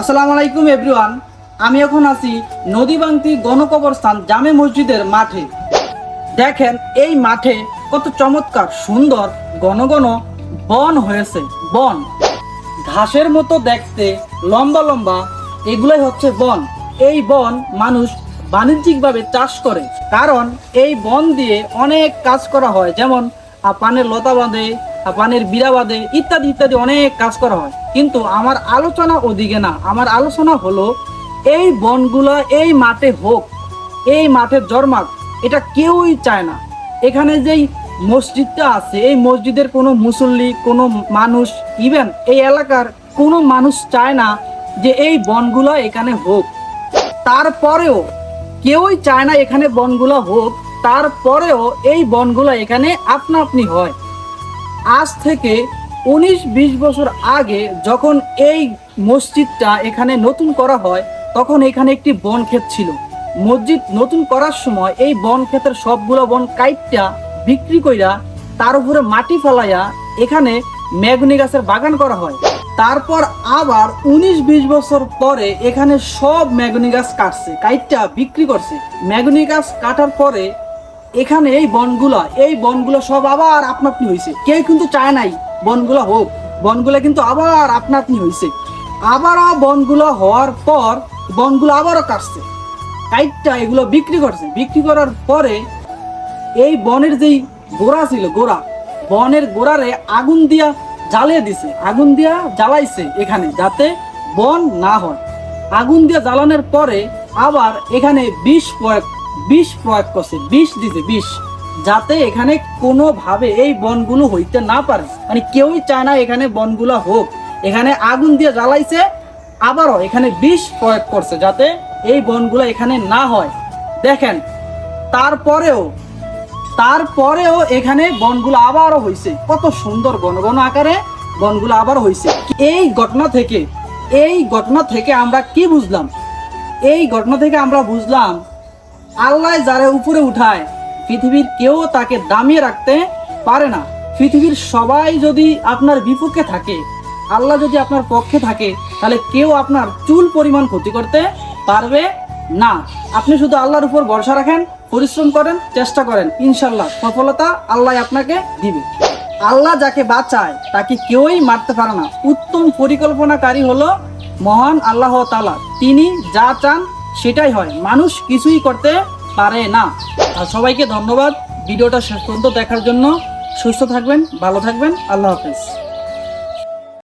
আসসালামু আলাইকুম এভরিওয়ান আমি এখন আছি নদীবান্তি গণকবরস্থান জামে মসজিদের মাঠে। দেখেন, এই মাঠে কত চমৎকার, সুন্দর, ঘন ঘন বন হয়েছে, বন। ঘাসের মতো দেখতে, লম্বা লম্বা, এগুলাই হচ্ছে বন। এই বন মানুষ বাণিজ্যিকভাবে চাষ করে, কারণ এই বন দিয়ে অনেক কাজ করা হয়। যেমন পানের লতা বাঁধে পানের বিড়া বাঁধে ইত্যাদি ইত্যাদি অনেক কাজ করা হয়। কিন্তু আমার আলোচনা ওদিকে না। আমার আলোচনা হলো, এই বনগুলা এই মাঠে হোক, এই মাঠের জন্মাক, এটা কেউই চায় না। এখানে যেই মসজিদটা আছে, এই মসজিদের কোনো মুসল্লি, কোনো মানুষ ইভেন এই এলাকার কোনো মানুষ চায় না যে এই বনগুলো এখানে হোক। তারপরেও কেউই চায় না এখানে বনগুলো হোক, তারপরেও এই বনগুলো এখানে আপনা আপনি হয়। আজ থেকে উনিশ বিশ বছর আগে যখন এই মসজিদটা এখানে নতুন করা হয়, তখন এখানে একটি বন ক্ষেত ছিল। মসজিদ নতুন করার সময় এই বন ক্ষেতের সবগুলো বন কাইটটা বিক্রি কইরা তার উপরে মাটি ফেলাইয়া এখানে মেগুনি গাছের বাগান করা হয়। তারপর আবার উনিশ বিশ বছর পরে এখানে সব মেগুনি গাছ কাটছে, কাইটটা বিক্রি করছে। মেগুনি গাছ কাটার পরে এখানে এই বনগুলা, এই বনগুলো সব আবার আপনা আপনি হয়েছে কেউ কিন্তু চায় নাই বনগুলো হোক। বনগুলো কিন্তু আবার আপনা আপনি হয়েছে আবারও বনগুলো হওয়ার পর বনগুলো আবারও কাটছে। কাইটটা এগুলো বিক্রি করছে। বিক্রি করার পরে এই বনের যেই গোড়া ছিল, গোড়া, বনের গোড়ারে আগুন দিয়া জ্বালিয়ে দিছে। আগুন দিয়া জ্বালাইছে এখানে যাতে বন না হয়। আগুন দিয়ে জ্বালানোর পরে আবার এখানে বিষ প্রয়োগ বিষ প্রয়োগ করছে, বিষ দিছে, বিষ। যাতে এখানে কোনোভাবে এই বনগুলো হইতে না পারে। মানে কেউই চায় না এখানে বনগুলো হোক। এখানে আগুন দিয়ে জ্বালাইছে, আবারও এখানে বিষ প্রয়োগ করছে যাতে এই বনগুলো এখানে না হয়। দেখেন, তারপরেও তারপরেও এখানে বনগুলো আবারও হয়েছে কত সুন্দর ঘন আকারে বনগুলো আবার হয়েছে এই ঘটনা থেকে, এই ঘটনা থেকে আমরা কি বুঝলাম? এই ঘটনা থেকে আমরা বুঝলাম আল্লাহ যারা উপরে উঠায়, পৃথিবীর কেউ তাকে দামিয়ে রাখতে পারে না। পৃথিবীর সবাই যদি আপনার বিপক্ষে থাকে, আল্লাহ যদি আপনার পক্ষে থাকে, তাহলে কেউ আপনার চুল পরিমাণ ক্ষতি করতে পারবে না। আপনি শুধু আল্লাহর উপর ভরসা রাখেন, পরিশ্রম করেন, চেষ্টা করেন ইনশাল্লাহ সফলতা আল্লাহ আপনাকে দিবে। আল্লাহ যাকে বাঁচায়, তাকে কেউই মারতে পারে না। উত্তম পরিকল্পনাকারী হলো মহান আল্লাহ তালা তিনি যা চান সেটাই হয়। মানুষ কিছুই করতে পারে না। আর সবাইকে ধন্যবাদ। ভিডিওটা শেষ পর্যন্ত দেখার জন্য। সুস্থ থাকবেন, ভালো থাকবেন। আল্লাহ হাফেজ।